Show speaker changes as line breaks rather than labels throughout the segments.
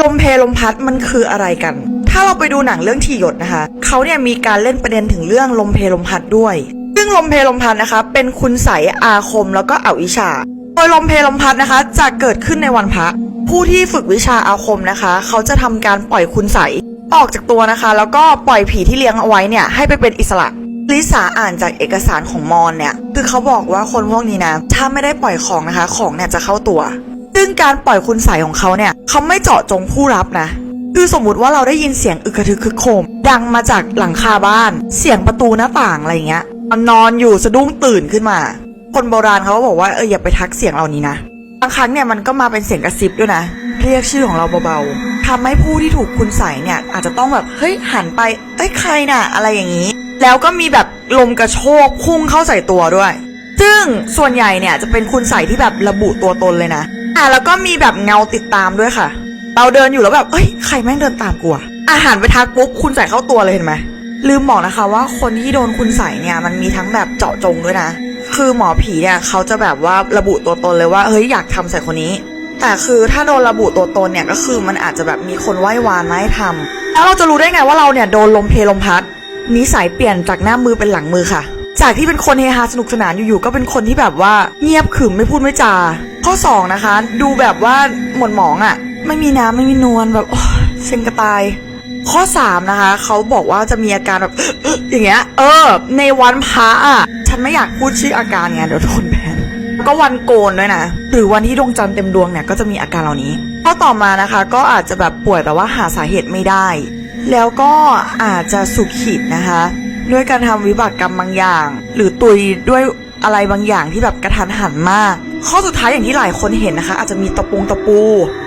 ลมเพลมพัดมันคืออะไรกัน ถ้าเราไปดูหนังเรื่องทีหยดนะคะ เขาเนี่ยมีการเล่นประเด็นถึงเรื่องลมเพลมพัดด้วย ซึ่งลมเพลมพัดนะคะ เป็นคุณใสอาคมแล้วก็อวิชา โดยลมเพลมพัดนะคะ จะเกิดขึ้นในวันพระ ผู้ที่ฝึกวิชาอาคมนะคะ เขาจะทำการปล่อยคุณใสออกจากตัวนะคะ แล้วก็ปล่อยผีที่เลี้ยงเอาไว้เนี่ยให้ไปเป็นอิสระลิสาอ่านจากเอกสารของมอนเนี่ย คือเขาบอกว่าคนพวกนี้นะ ถ้าไม่ได้ปล่อยของนะคะ ของเนี่ยจะเข้าตัว ซึ่งการปล่อยคุณใสยของเขาเนี่ยเขาไม่เจาะจงผู้รับนะ คือสมมติว่าเราได้ยินเสียงอึกกระทึกคึกโคม ดังมาจากหลังคาบ้าน เสียงประตูหน้าต่างอะไรเงี้ยมันนอนอยู่สะดุ้งตื่นขึ้นมา คนโบราณเขาก็บอกว่าเอออย่าไปทักเสียงเหล่านี้นะบางครั้งเนี่ยมันก็มาเป็นเสียงกระซิบด้วยนะ เรียกชื่อของเราเบาๆทำให้ผู้ที่ถูกคุณใส่เนี่ย อาจจะต้องแบบเฮ้ยหันไปเอ้ยใครน่ะ อะไรอย่างนี้ แล้วก็มีแบบลมกระโชกพุ่งเข้าใส่ตัวด้วย ซึ่งส่วนใหญ่เนี่ยจะเป็นคุณใส่ที่แบบระบุตัวตนเลยนะ อะแล้วก็มีแบบเงาติดตามด้วยค่ะ เราเดินอยู่แล้วแบบ เอ้ย ใครแม่งเดินตามกูอะอาหารไปทักปุ๊บคุณใส่เข้าตัวเลยเห็นไหมลืมบอกนะคะว่าคนที่โดนคุณใส่เนี่ยมันมีทั้งแบบเจาะจงด้วยนะ คือหมอผีเนี่ยเขาจะแบบว่าระบุตัวตนเลยว่า เฮ้ยอยากทำใส่คนนี้ แต่คือถ้าโดนระบุตัวตนเนี่ยก็คือมันอาจจะแบบมีคนไหว้วานมาให้ทำแล้วเราจะรู้ได้ไงว่าเราเนี่ยโดนลมเพลมพัดนิสัยเปลี่ยนจากหน้ามือเป็นหลังมือค่ะ จากที่เป็นคนเฮฮาสนุกสนานอยู่ๆก็เป็นคนที่แบบว่าเงียบขรึมไม่พูดไม่จา ข้อสองนะคะ ดูแบบว่าหม่นหมองอะ่ะ ไม่มีน้ำไม่มีนวลแบบเซ็งกระตาย ข้อสามนะคะ เขาบอกว่าจะมีอาการแบบอย่างเงี้ย เออ ในวันพระอะ ฉันไม่อยากพูดชื่ออาการไงเดี๋ยวโดนแบนก็วันโกนด้วยนะ หรือวันที่ดวงจันทร์เต็มดวงเนี่ยก็จะมีอาการเหล่านี้ ข้อต่อมานะคะ ก็อาจจะแบบป่วยแต่ว่าหาสาเหตุไม่ได้ แล้วก็อาจจะสุขิดนะคะ ด้วยการทำวิบากกรรมบางอย่าง หรือตุยด้วยอะไรบางอย่างที่แบบกระทันหันมาก ข้อสุดท้ายอย่างที่หลายคนเห็นนะคะ อาจจะมีตะปูตะปู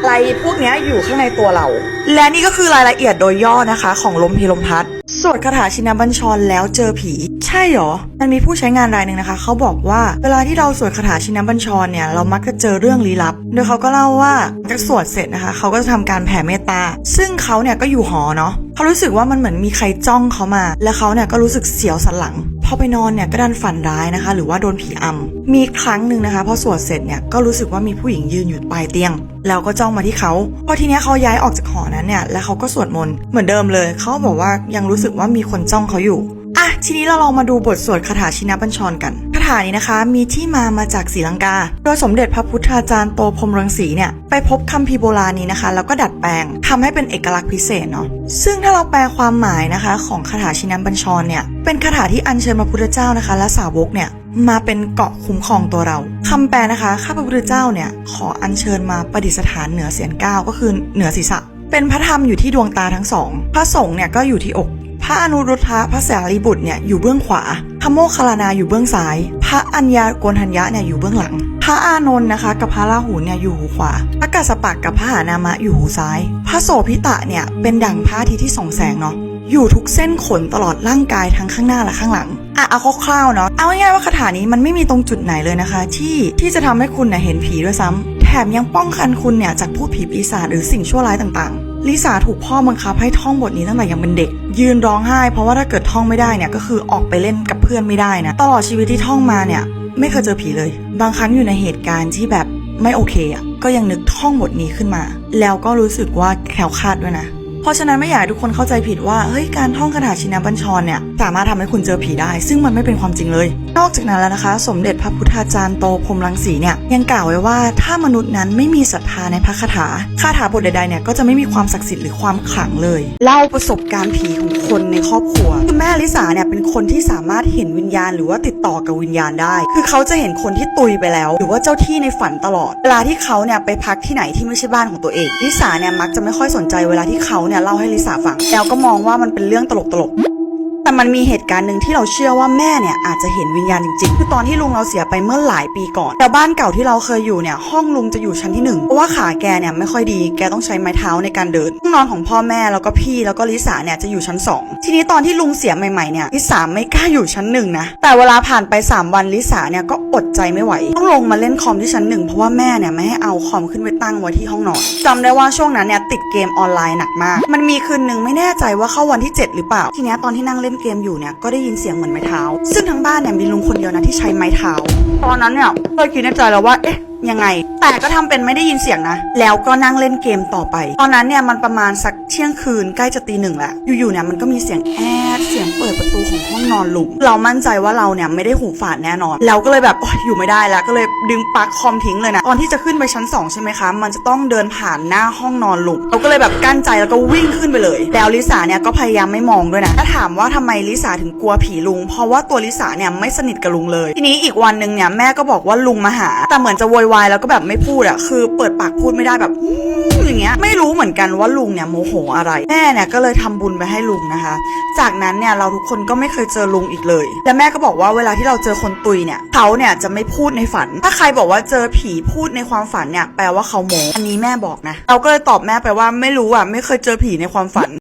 อะไรพวกนี้อยู่ข้างในตัวเรา และนี่ก็คือรายละเอียดโดยย่อนะคะ ของลมพีลมพัดสวดคาถาชินบัญชรแล้วเจอผี ใช่เหรอ มันมีผู้ใช้งานรายหนึ่งนะคะ เขาบอกว่าเวลาที่เราสวดคาถาชินบัญชรเนี่ยเรามักจะเจอเรื่องลี้ลับ โดยเขาก็เล่าว่าจากสวดเสร็จนะคะ เขาก็จะทำการแผ่เมตตา ซึ่งเขาเนี่ยก็อยู่หอเนาะเขารู้สึกว่ามันเหมือนมีใครจ้องเขามา และเขาเนี่ยก็รู้สึกเสียวสันหลัง พอไปนอนเนี่ยก็ดันฝันร้ายนะคะ หรือว่าโดนผีอำมีครั้งหนึ่งนะคะพอสวดเสร็จเนี่ยก็รู้สึกว่ามีผู้หญิงยืนอยู่ปลายเตียง แล้วก็จ้องมาที่เขาพอทีเนี้ยเขาย้ายออกจากหอนั้นเนี่ยแล้วเขาก็สวดมนต์เหมือนเดิมเลยเขาบอกว่ายังรู้สึกว่ามีคนจ้องเขาอยู่ อะทีนี้เราลองมาดูบทสวดคาถาชินบัญชรกันคาถานี้นะคะ มีที่มามาจากศรีลังกา โดยสมเด็จพระพุทธาจารย์โตพรมรังสีเนี่ยไปพบคัมภีร์โบราณนี้นะคะ แล้วก็ดัดแปลงทำให้เป็นเอกลักษณ์พิเศษเนาะซึ่งถ้าเราแปลความหมายนะคะ ของคาถาชินบัญชรเนี่ยเป็นคาถาที่อัญเชิญพระพุทธเจ้านะคะ และสาวกเนี่ยมาเป็นเกาะคุ้มครองตัวเราคำแปลนะคะข้าพระพุทธเจ้าเนี่ยขออัญเชิญมาประดิษฐานเหนือเสียนเก้าก็คือเหนือศีรษะเป็นพระธรรมอยู่ที่ดวงตาทั้งสอง พระสงฆ์เนี่ยก็อยู่ที่อก พระอนุรุทธะพระสารีบุตรเนี่ยอยู่เบื้องขวาพระโมคคัลลานาอยู่เบื้องซ้าย พระอัญญาโกณทัญญะเนี่ยอยู่เบื้องหลัง พระอานนท์นะคะ กับพระราหูเนี่ยอยู่หูขวา พระกัสสปะกับพระหานามะอยู่หูซ้าย พระโสพิตะเนี่ยเป็นดั่งพระอาทิตย์ที่ส่องแสงเนาะอยู่ทุกเส้นขนตลอดร่างกายทั้งข้างหน้าและข้างหลังอะเอาคร่าวๆเนาะเอาง่ายๆว่าคาถานี้มันไม่มีตรงจุดไหนเลยนะคะ ที่ที่จะทำให้คุณเนี่ยเห็นผีด้วยซ้ำแถมยังป้องกันคุณเนี่ยจากพูดผีปีศาจหรือสิ่งชั่วร้ายต่างๆ ลิสาถูกพ่อบังคับให้ท่องบทนี้ตั้งแต่ยังเป็นเด็ก ยืนร้องไห้ เพราะว่าถ้าเกิดท่องไม่ได้เนี่ยก็คือออกไปเล่นกับเพื่อนไม่ได้นะตลอดชีวิตที่ท่องมาเนี่ย ไม่เคยเจอผีเลย บางครั้งอยู่ในเหตุการณ์ที่แบบไม่โอเคอะก็ยังนึกท่องบทนี้ขึ้นมา แล้วก็รู้สึกว่าแคล้วคลาดด้วยนะ เพราะฉะนั้นไม่อยากให้ทุกคนเข้าใจผิดว่าเฮ้ยการท่องคาถาชินบัญชรเนี่ยสามารถทำให้คุณเจอผีได้ ซึ่งมันไม่เป็นความจริงเลย นอกจากนั้นแล้วนะคะ สมเด็จพระพุทธาจารย์โตพรมรังสีเนี่ยยังกล่าวไว้ว่าถ้ามนุษย์นั้นไม่มีศรัทธาในพระคาถาคาถาบทใดๆเนี่ยก็จะไม่มีความศักดิ์สิทธิ์หรือความขลังเลย เล่าประสบการณ์ผีของคนในครอบครัวคือแม่ลิสาเนี่ยเป็นคนที่สามารถเห็นวิญญาณ หรือว่าติดต่อกับวิญญาณได้ คือเขาจะเห็นคนที่ตุยไปแล้ว หรือว่าเจ้าที่ในฝันตลอด เวลาที่เขาเนี่ยไปพักที่ไหนที่ไม่ใช่บ้านของตัวเองลิสาเนี่ยมักจะไม่ค่อยสนใจเวลาที่เขาเนี่ยเล่าให้ลิสาฟัง แอลก็มองว่ามันเป็นเรื่องตลกตลก แต่มันมีเหตุการณ์หนึ่งที่เราเชื่อว่าแม่เนี่ยอาจจะเห็นวิญญาณจริงๆ คือตอนที่ลุงเราเสียไปเมื่อหลายปีก่อน แต่บ้านเก่าที่เราเคยอยู่เนี่ยห้องลุงจะอยู่ชั้นที่หนึ่งเพราะว่าขาแกเนี่ยไม่ค่อยดี แกต้องใช้ไม้เท้าในการเดินห้องนอนของพ่อแม่แล้วก็พี่แล้วก็ลิสาเนี่ยจะอยู่ชั้นสองทีนี้ตอนที่ลุงเสียใหม่ๆเนี่ยลิสาไม่กล้าอยู่ชั้นหนึ่งนะ แต่เวลาผ่านไป 3 วันลิสาเนี่ยก็อดใจไม่ไหว ต้องลงมาเล่นคอมที่ชั้นหนึ่งเพราะว่าแม่เนี่ยไม่ให้เอาคอมขึ้นไปตั้งไว้ที่ห้องนอนจำได้ว่าช่วงนั้นเนี่ยติดเกมออนไลน์หนักมาก มันมีคืนหนึ่งไม่แน่ใจว่าเข้าวันที่ 7 หรือเปล่า ทีนี้ตอนที่นั่งเล่นเกมอยู่เนี่ยก็ได้ยินเสียงเหมือนไม้เท้า ซึ่งทั้งบ้านเนี่ยมีลุงคนเดียวนะที่ใช้ไม้เท้า ตอนนั้นเนี่ยเคยคิดในใจแล้วว่าเอ๊ะ ยังไง แต่ก็ทำเป็นไม่ได้ยินเสียงนะ แล้วก็นั่งเล่นเกมต่อไป ตอนนั้นเนี่ยมันประมาณสักเที่ยงคืนใกล้จะตีหนึ่งแล้ว อยู่ๆเนี่ยมันก็มีเสียงแอดเสียงเปิดประตูของห้องนอนลุงเรามั่นใจว่าเราเนี่ยไม่ได้หูฝาดแน่นอน เราก็เลยแบบโอ๊ยอยู่ไม่ได้แล้วก็เลยดึงปลั๊กคอมทิ้งเลยนะ ตอนที่จะขึ้นไปชั้น 2 ใช่ไหมคะ มันจะต้องเดินผ่านหน้าห้องนอนลุงเราก็เลยแบบกั้นใจแล้วก็วิ่งขึ้นไปเลย แล้วลิสาเนี่ยก็พยายามไม่มองด้วยนะถ้าถามว่าทำไมลิสาถึงกลัวผีลุง เพราะว่าตัวลิสาเนี่ยไม่สนิทกับลุงเลย ทีนี้อีกวันหนึ่งเนี่ยแม่ก็บอกว่าลุงมาหา แต่เหมือนจะโวยวายแล้วก็แบบไม่พูดอะคือเปิดปากพูดไม่ได้แบบอย่างเงี้ยไม่รู้เหมือนกันว่าลุงเนี่ยโมโหอะไรแม่เนี่ยก็เลยทำบุญไปให้ลุงนะคะ จากนั้นเนี่ยเราทุกคนก็ไม่เคยเจอลุงอีกเลย และแม่ก็บอกว่าเวลาที่เราเจอคนตุยเนี่ยเขาเนี่ยจะไม่พูดในฝัน ถ้าใครบอกว่าเจอผีพูดในความฝันเนี่ยแปลว่าเขาโมอันนี้แม่บอกนะ เราก็เลยตอบแม่ไปว่าไม่รู้อะไม่เคยเจอผีในความฝัน